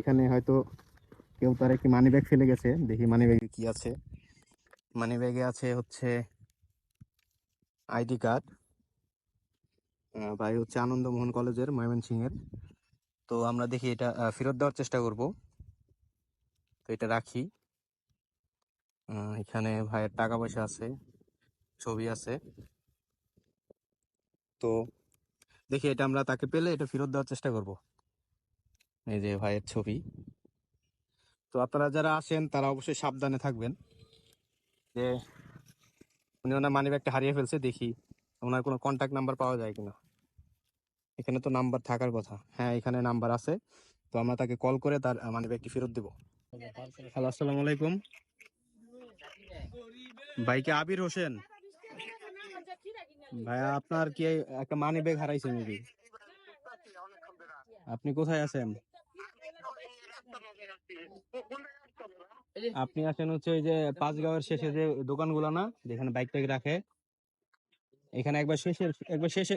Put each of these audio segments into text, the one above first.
এখানে হয়তো কেউ তার একটি মানি ব্যাগ ফেলে গেছে। দেখি মানি ব্যাগে কি আছে। মানি ব্যাগে আছে হচ্ছে আইডি কার্ড ভাই হচ্ছে আনন্দমোহন কলেজের ময়মনসিংহের। তো আমরা দেখি এটা ফেরত দেওয়ার চেষ্টা করব। তো এটা রাখি। এখানে ভাইয়ের টাকা পয়সা আছে, ছবি আছে। তো দেখি এটা আমরা তাকে পেলে এটা ফেরত দেওয়ার চেষ্টা করব। এই যে ভাইয়ের ছবি। তো আপনারা যারা আসেন তারা অবশ্যই সাবধানে থাকবেন। যে উনি ওনার মানি ব্যাগটা হারিয়ে ফেলছে, দেখি ওনার কোনো কন্ট্যাক্ট নাম্বার পাওয়া যায় কিনা। এখানে তো নাম্বার থাকার কথা। হ্যাঁ এখানে নাম্বার আছে। তো আমরা তাকে কল করে তার মানি ব্যাগটি ফেরত দেবো। হ্যালো, আসসালামু আলাইকুম। ভাই কি আবির হোসেন? ভাইয়া আপনার কি একটা মানি ব্যাগ হারাইছে নাকি? আপনি কোথায় আছেন? আপনি আছেন হচ্ছে ওই যে পাঁচগাঁওয়ের শেষে যে দোকানগুলো না যেখানে বাইক টাইক রাখে এখানে একবার শেষের একবার শেষে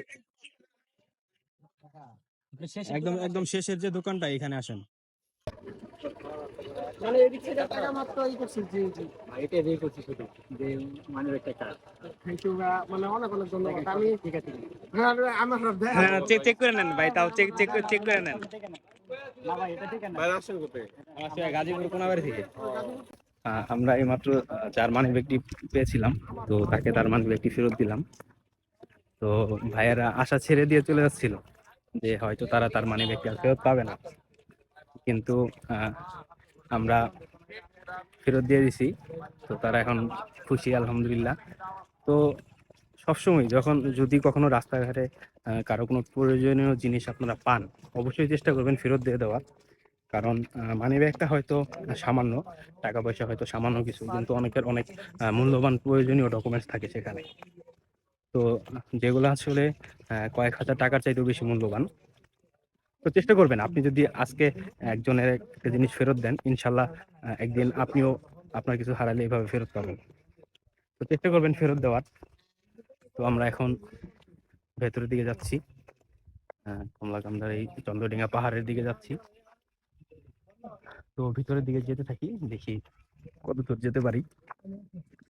একদম একদম শেষের যে দোকানটা এখানে আসেন। মানে এদিক থেকে টাকা মাত্র ই করছি জি জি। এটা দিয়ে করছি শুধু যে মানে একটা কাজ থ্যাংক ইউ মানে অনেক অনেক ধন্যবাদ। আমি ঠিক আছে। হ্যাঁ চেক চেক করে নেন ভাই তাও চেক চেক চেক করে নেন। আমরা এইমাত্র আহ, যার মানি ব্যাগটি পেয়েছিলাম তো তাকে তার মানি ব্যাগটি ফেরত দিলাম। তো ভাইয়েরা আশা ছেড়ে দিয়ে চলে যাচ্ছিল যে হয়তো তারা তার মানি ব্যক্তি আর ফেরত পাবে না। কিন্তু আমরা ফেরত দিয়ে দিছি তো তারা এখন খুশি আলহামদুলিল্লাহ। তো সবসময় যখন যদি কখনো রাস্তাঘাটে কারও কোনো প্রয়োজনীয় জিনিস আপনারা পান, অবশ্যই চেষ্টা করবেন ফেরত দিয়ে দেওয়ার। কারণ মানি ব্যাগটা হয়তো সামান্য টাকা পয়সা হয়তো সামান্য কিছু, কিন্তু অনেকের অনেক মূল্যবান প্রয়োজনীয় ডকুমেন্টস থাকে সেখানে। তো, যেগুলো আসলে কয়েক হাজার টাকার চাইতেও বেশি মূল্যবান। তো চেষ্টা করবেন, আপনি যদি আজকে একজনের একটা জিনিস ফেরত দেন, ইনশাল্লাহ একদিন আপনিও আপনার কিছু হারালে এভাবে ফেরত পাবেন। তো চেষ্টা করবেন ফেরত দেওয়ার। তো আমরা এখন ভেতরের দিকে যাচ্ছি। আহ, কমলাকান্দার এই চন্দ্রডিঙ্গা পাহাড়ের দিকে যাচ্ছি। তো ভিতরের দিকে যেতে থাকি দেখি কত দূর যেতে পারি।